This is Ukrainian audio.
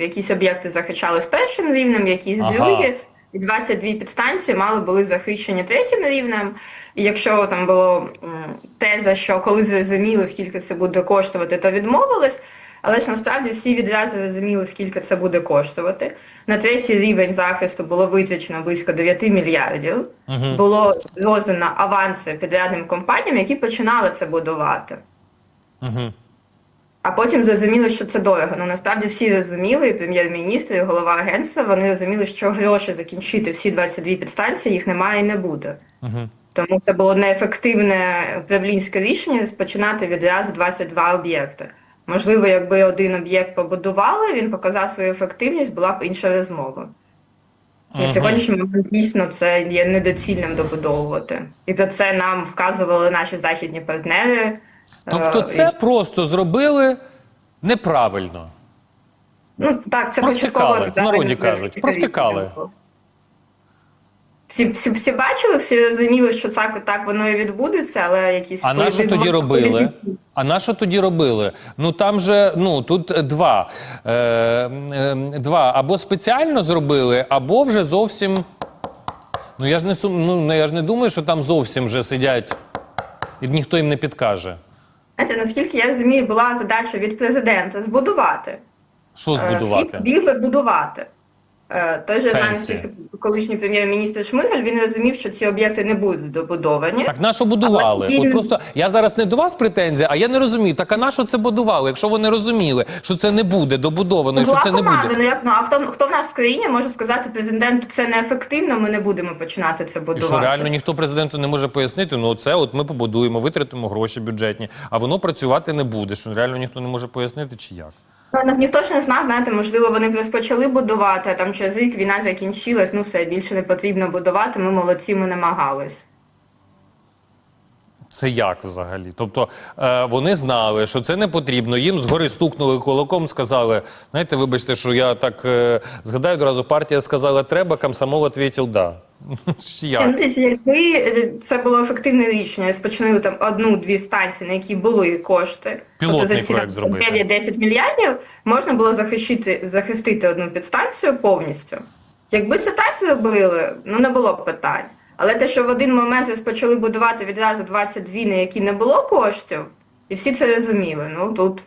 Якісь об'єкти захищались першим рівнем, якісь Ага. другі. І 22 підстанції мали були захищені третім рівнем. І якщо там було теза, що коли зрозуміли, скільки це буде коштувати, то відмовились. Але ж насправді всі відразу розуміли, скільки це буде коштувати. На третій рівень захисту було витрачено близько 9 мільярдів. Мгм. Було роздано аванси підрядним компаніям, які починали це будувати. Угу. А потім зрозуміли, що це дорого. Ну насправді всі розуміли, і прем'єр-міністр, і голова агентства, вони розуміли, що гроші закінчити всі 22 підстанції їх немає і не буде. Угу. Тому це було неефективне управлінське рішення розпочинати відразу 22 об'єкти. Можливо, якби один об'єкт побудували, він показав свою ефективність, була б інша розмова. На сьогоднішній момент дійсно це є недоцільним добудовувати. І про це нам вказували наші західні партнери. Тобто, Е, це і- просто зробили неправильно. Ну так, це початково в народі кажуть, провтикали. Всі, всі, всі бачили, всі розуміли, що так, так воно і відбудеться, але якісь А на що тоді робили? А на що тоді робили? Ну там же ну тут два. Е, е, два або спеціально зробили, або вже зовсім. Ну я ж не сум... ну, я ж не думаю, що там зовсім вже сидять, і ніхто їм не підкаже. Знаєте, наскільки я розумію, була задача від президента збудувати. Що збудувати? Всі бігли будувати. Е, Той же Сенсі? колишній прем'єр-міністр Шмигаль він розумів, що ці об'єкти не будуть добудовані. Так на будували? Він- От просто я зараз не до вас претензія, а я не розумію. Так а на що це будували? Якщо вони розуміли, що це не буде добудовано, і що Була це не буде. ну як ну а хто хто в нас в країні може сказати президенту, це неефективно, ми не будемо починати це І будувати. що реально ніхто президенту не може пояснити, ну це от ми побудуємо, витратимо гроші бюджетні, а воно працювати не буде. Що реально ніхто не може пояснити, чи як. Ну, ніхто ж не знав, знаєте, можливо, вони розпочали будувати, а там через рік війна закінчилась, ну все, більше не потрібно будувати, ми молодці, ми намагались. Це як взагалі? Тобто е, вони знали, що це не потрібно. Їм згори стукнули кулаком, сказали: знаєте, вибачте, що я так е, згадаю одразу, партія сказала треба, комсомол відповів да. Як? дивіться, Якби е, це було ефективне рішення, розпочинили там одну-дві станції, на які були кошти, тобто за ці проект там, 9-10 мільярдів, можна було захистити, захистити одну підстанцію повністю. Якби це так зробили, ну не було б питань. Але те, що в один момент розпочали будувати відразу 22, на які не було коштів, і всі це розуміли. Ну тут